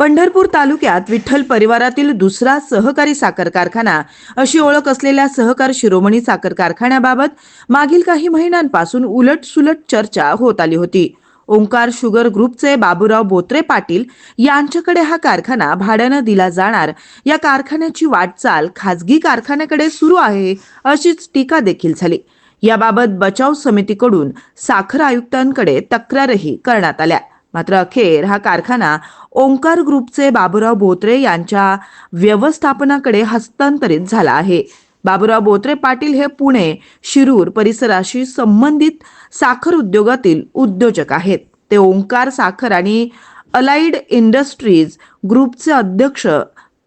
पंढरपूर तालुक्यात विठ्ठल परिवारातील दुसरा सहकारी साखर कारखाना अशी ओळख असलेल्या सहकार शिरोमणी साखर कारखान्याबाबत मागील काही महिन्यांपासून उलट सुलट चर्चा होत आली होती. ओंकार शुगर ग्रुपचे बाबूराव बोत्रे पाटील यांच्याकडे हा कारखाना भाड्यानं दिला जाणार या कारखान्याची वाटचाल खाजगी कारखान्याकडे सुरू आहे अशीच टीका देखील झाली. याबाबत बचाव समितीकडून साखर आयुक्तांकडे तक्रारही करण्यात आल्या. मात्र अखेर हा कारखाना ओंकार ग्रुपचे बाबूराव बोत्रे यांच्या व्यवस्थापनाकडे हस्तांतरित झाला आहे. बाबूराव बोत्रे पाटील हे पुणे शिरूर परिसराशी संबंधित साखर उद्योगातील उद्योजक आहेत. ते ओंकार साखर आणि अलाइड इंडस्ट्रीज ग्रुपचे अध्यक्ष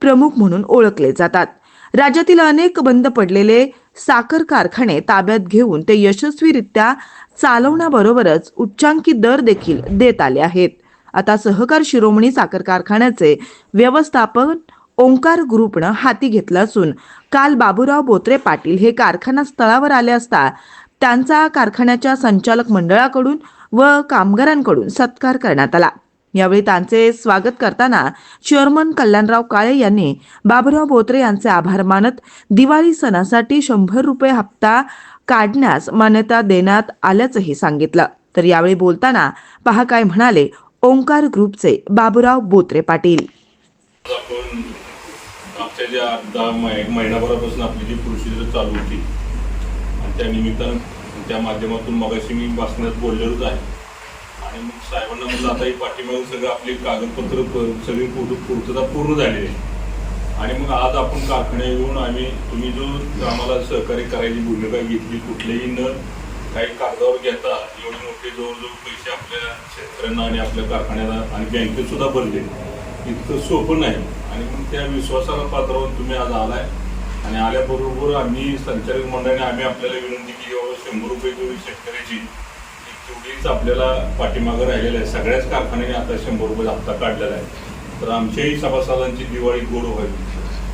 प्रमुख म्हणून ओळखले जातात. राज्यातील अनेक बंद पडलेले साखर कारखाने ताब्यात घेऊन ते यशस्वीरित्या चालवण्याबरोबरच उच्चांकी दर देखील देत आले आहेत. आता सहकार शिरोमणी साखर कारखान्याचे व्यवस्थापन ओंकार ग्रुपनं हाती घेतलं असून काल बाबूराव बोत्रे पाटील हे कारखाना स्थळावर आले असता त्यांचा कारखान्याच्या संचालक मंडळाकडून व कामगारांकडून सत्कार करण्यात आला. यावेळी त्यांचे स्वागत करताना चेअरमन कल्याणराव काळे यांनी बाबुराव बोत्रे यांचे आभार मानत दिवाळी सणासाठी शंभर रुपये हप्ता काढण्यास मान्यता देण्यात आल्याचंही सांगितलं. तर यावेळी बोलताना पहा काय म्हणाले ओंकार ग्रुपचे बाबुराव बोत्रे पाटील. मागच्या ज्या दहा महिनाभरापासून आपली जी प्रोसिजर चालू होती आणि त्या निमित्तानं त्या माध्यमातून मगाशी मी भाषणात बोललेलोच आहे. आणि मग साहेबांना म्हटलं आता ही पाठीमागून सगळं आपली कागदपत्र प- सगळी पूर्ण पूर्तता पूर्ण झालेली आहे. आणि मग आज आपण कारखान्यात येऊन आम्ही तुम्ही जो आम्हाला सहकार्य करायची भूमिका घेतली कुठलेही न काही कागदावर घेता एवढे मोठे जवळजवळ पैसे आपल्या शेतकऱ्यांना आणि आपल्या कारखान्याला आणि बँकेत सुद्धा भरले. इतकं सोपं नाही. आणि मग त्या विश्वासाला पात्रावरून तुम्ही आज आलाय. आणि आल्याबरोबर आम्ही संचालक मंडळाने आम्ही आपल्याला विनंती केली बाबा शंभर रुपये जेवढी शेतकऱ्याची तेवढीच आपल्याला पाठीमागं राहिलेलं आहे. सगळ्याच कारखान्याने आता शंभर रुपये हप्ता काढलेला आहे. तर आमच्याही सभासदांची दिवाळी गोड व्हावी.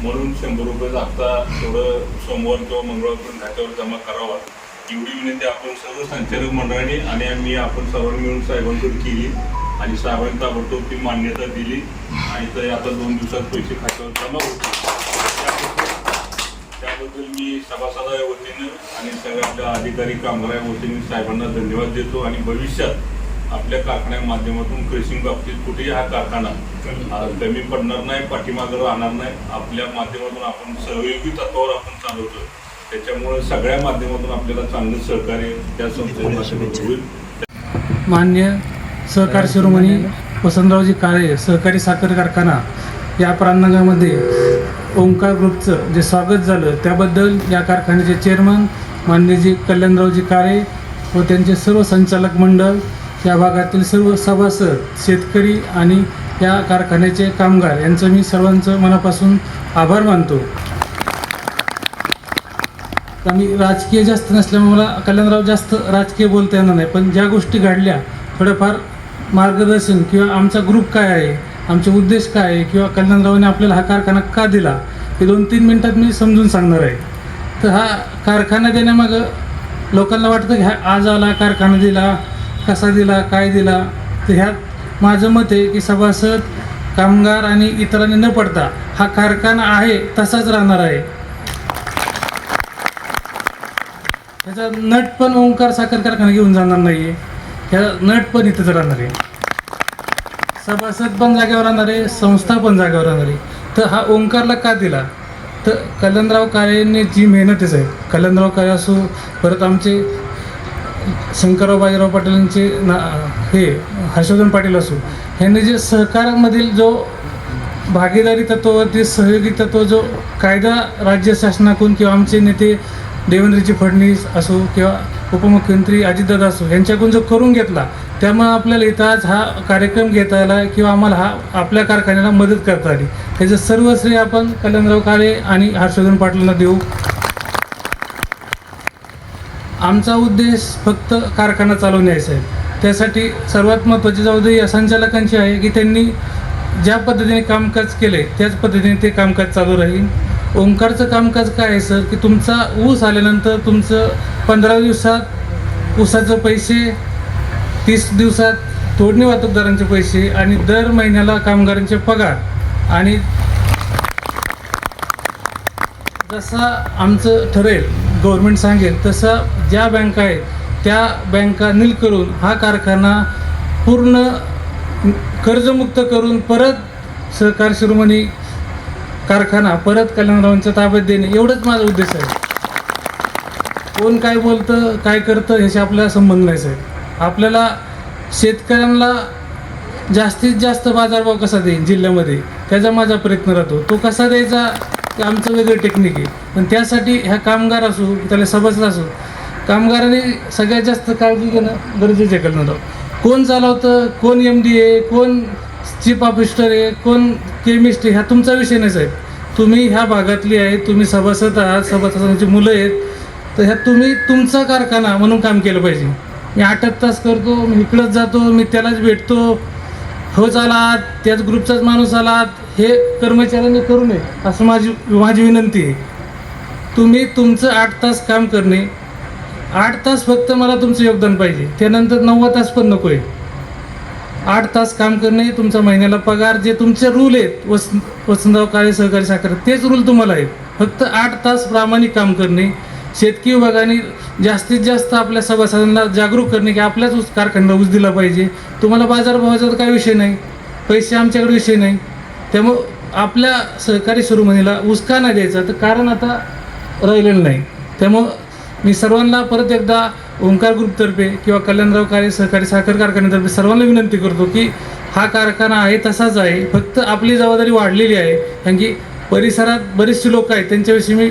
म्हणून शंभर रुपयाचा हप्ता थोडं सोमवार किंवा मंगळवारपर्यंत खात्यावर जमा करावा. एवढी विनंती आपण सर्व संचालक मंडळाने आणि आम्ही आपण सर्वांनी मिळून साहेबांकडे केली. आणि साहेबांनी ताबडतोब ती मान्यता दिली. आणि ते आता दोन दिवसात पैसे खात्यावर जमा होतील. मी सभासदा या वतीनं आणि सगळ्या आपल्या अधिकारी कामगार या वतीने साहेबांना धन्यवाद देतो आणि भविष्यात आपल्या कारखान्या माध्यमातून क्रेसिंग बाबतीत कुठेही हा कारखाना कमी. पडणार नाही पाठीमागं राहणार नाही. आपल्या माध्यमातून आपण सहयोगी तत्वावर आपण चालवतो त्याच्यामुळे सगळ्या माध्यमातून आपल्याला चांगलं सहकार्य त्या संस्थेने होईल. मान्य सहकार शिरोमणी वसंतरावजी काळे सहकारी साखर कारखाना या प्रांगणामध्ये ओंकार ग्रुपचं जे स्वागत झालं त्याबद्दल या कारखान्याचे चेअरमन मान्यजी कल्याणरावजी काळे व त्यांचे सर्व संचालक मंडळ या भागातील सर्व सभासद शेतकरी आणि या कारखान्याचे कामगार यांचं मी सर्वांचं मनापासून आभार मानतो. आम्ही राजकीय जास्त नसल्यामुळे मला कल्याणराव जास्त राजकीय बोलता येणार नाही पण ज्या गोष्टी घडल्या थोडंफार मार्गदर्शन किंवा आमचा ग्रुप काय आहे आमचे उद्देश काय आहे? किंवा कल्याणरावाने आपल्याला हा कारखाना का दिला? हे दोन तीन मिनटात मी समजून सांगणार आहे. तर हा कारखाना देण्यामागं लोकांना वाटतं की हा आज आला कारखाना दिला कसा दिला काय दिला? तर ह्यात माझं मत आहे की सभासद कामगार आणि इतरांनी न पडता हा कारखाना आहे तसाच राहणार आहे. त्याचा नट पण ओंकार साखर कारखाना घेऊन जाणार नाही आहे ह्या नट पण इथंच राहणार आहे. सभासद पण जागेवर राहणार आहे संस्था पण जागेवर राहणार. आहे तर हा ओंकारला का दिला? तर कलंदराव कल्याणराव काळेंनी जी मेहनतच आहे कलंदराव कल्याणराव काळे असो परत आमचे शंकरराव बाजीराव पाटीलांचे ना हे हर्षवर्धन पाटील असो ह्यांनी जे सहकारामधील जो भागीदारी तत्वावरती सहयोगी तत्व जो कायदा राज्य शासनाकडून किंवा आमचे नेते देवेंद्रजी फडणवीस असो किंवा उपमुख्यमंत्री अजितदादा असो यांच्याकडून जो करून घेतला त्यामुळे आपल्याला इथं आज हा कार्यक्रम घेता आला किंवा आम्हाला हा आपल्या कारखान्याला मदत करता आली. त्याचं सर्व श्रेय आपण कल्याणराव काळे आणि हर्षवर्धन पाटलांना देऊ. आमचा उद्देश फक्त कारखाना चालवण्याचा आहे त्यासाठी सर्वात महत्त्वाची जबाबदारी या संचालकांची आहे की त्यांनी ज्या पद्धतीने कामकाज केले त्याच पद्धतीने ते कामकाज चालू राहील. ओंकारचं कामकाज काय आहे सर? की तुमचा ऊस आल्यानंतर तुमचं पंधरा दिवसात ऊसाचं पैसे तीस दिवसात तोडणी वाहतूकदारांचे पैसे आणि दर महिन्याला कामगारांचे पगार. आणि जसं आमचं ठरेल गव्हर्मेंट सांगेल तसं ज्या बँका आहेत त्या बँका नील करून हा कारखाना पूर्ण कर्जमुक्त करून परत सहकार शिरोमणी कारखाना परत कल्याणरावांच्या ताब्यात देणे एवढंच माझा उद्देश आहे. कोण काय बोलतं काय करतं ह्याशी आपल्याला संबंध नाही साहेब. आपल्याला शेतकऱ्यांना जास्तीत जास्त बाजारभाव कसा देईल जिल्ह्यामध्ये त्याचा माझा प्रयत्न राहतो. तो कसा द्यायचा ते आमचं वेगळं टेक्निक आहे. पण त्यासाठी ह्या कामगार असो त्याला सभासद असो कामगारांनी सगळ्यात जास्त काळजी घेणं गरजेचं आहे आहोत कोण चालवतं कोण एम डी आहे कोण चीफ ऑफिस्टर आहे कोण केमिस्ट आहे ह्या तुमचा विषय नाही साहेब. तुम्ही ह्या भागातली आहे तुम्ही सभासद आहात सभासदांची मुलं आहेत तर ह्यात तुम्ही तुमचा कारखाना म्हणून काम केलं पाहिजे. मी आठ तास करतो मी इकडंच जातो मी त्यालाच भेटतो. होच आलात त्याच ग्रुपचाच माणूस आलात हे कर्मचाऱ्यांनी करू नये असं माझी माझी विनंती आहे. तुम्ही तुमचं आठ तास काम करणे आठ तास फक्त मला तुमचं योगदान पाहिजे त्यानंतर नव्वद तास पण नको आहे आठ तास काम करणे तुमचा महिन्याला पगार जे तुमचे रूल आहेत वस वसंतराव काळे सहकारी साखर तेच रूल तुम्हाला आहेत. फक्त आठ तास प्रामाणिक काम करणे शेतकी विभागाने जास्तीत जास्त आपल्या सभासदांना जागरूक करणे की आपल्याच ऊस कारखान्याला ऊस दिला पाहिजे. तुम्हाला बाजारभावाचा तर काही विषय नाही. पैसे आमच्याकडे विषय नाही. त्यामुळं आपल्या सहकारी सुरुमनीला ऊस का नाही द्यायचा? तर कारण आता राहिलेलं नाही. त्यामुळं मी सर्वांना परत एकदा ओंकार ग्रुपतर्फे किंवा कल्याणराव कार्य सहकारी साखर कारखान्यातर्फे सर्वांना विनंती करतो की हा कारखाना आहे तसाच आहे. फक्त आपली जबाबदारी वाढलेली आहे. कारण की परिसरात बरेचसे लोक आहेत. त्यांच्याविषयी मी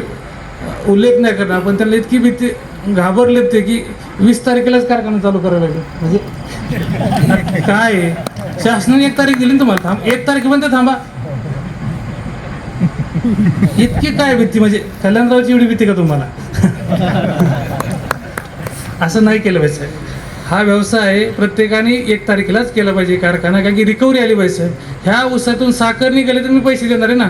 उल्लेख नाही करणार पण त्यांना इतकी भीती घाबरलेत ते की वीस तारखेलाच कारखाना चालू करायला लागेल म्हणजे काय आहे? शासनाने एक तारीख दिली ना तुम्हाला थांब एक तारखेपर्यंत थांबा इतकी काय भीती म्हणजे कल्याणरावची एवढी भीती का तुम्हाला असं नाही केलं पाहिजे साहेब. हा व्यवसाय प्रत्येकाने एक तारखेलाच केला पाहिजे कारखाना कारण की रिकव्हरी आली पाहिजे साहेब. ह्या उसातून साखर निघाली तर मी पैसे देणार आहे ना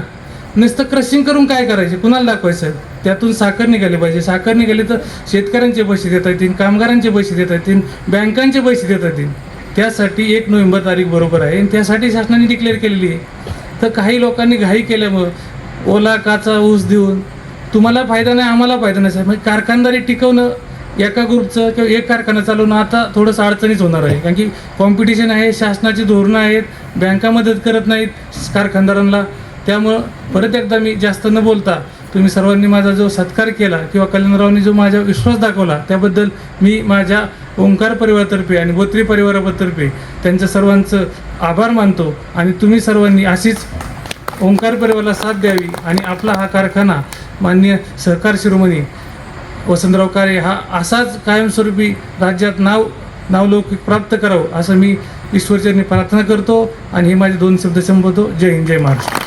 नुसतं क्रशिंग करून काय करायचे कुणाला दाखवायचं साहेब? त्यातून साखर निघाली पाहिजे. साखर निघाली तर शेतकऱ्यांचे पैसे देता येतील कामगारांचे पैसे देता येतील बँकांचे पैसे देता येतील. त्यासाठी एक नोव्हेंबर तारीख बरोबर आहे. आणि त्यासाठी शासनाने डिक्लेअर केलेली आहे. तर काही लोकांनी घाई केल्यामुळं ओला काचा ऊस देऊन तुम्हाला फायदा नाही आम्हाला फायदा नाही साहेब. म्हणजे कारखानदारी टिकवणं एका ग्रुपचं किंवा एक कारखाना चालवणं आता थोडंसं अडचणीच होणार आहे. कारण की कॉम्पिटिशन आहे शासनाची धोरणं आहेत बँका मदत करत नाहीत कारखानदारांना. त्यामुळं परत एकदा मी जास्त न बोलता तुम्ही सर्वांनी माझा जो सत्कार केला किंवा कल्याणरावनी जो माझा विश्वास दाखवला त्याबद्दल मी माझ्या ओंकार परिवारातर्फे आणि बोत्री परिवारातर्फे त्यांचं सर्वांचं आभार मानतो आणि तुम्ही सर्वांनी अशीच ओंकार परिवाराला साथ द्यावी आणि आपला हा कारखाना मान्य सहकार शिरोमणी वसंतराव काळे हा असाच कायमस्वरूपी राज्यात नाव नावलौकिक प्राप्त करावं असं मी ईश्वरचरणी प्रार्थना करतो आणि हे माझे दोन शब्द संबोधतो जय हिंद जय महाराष्ट्र.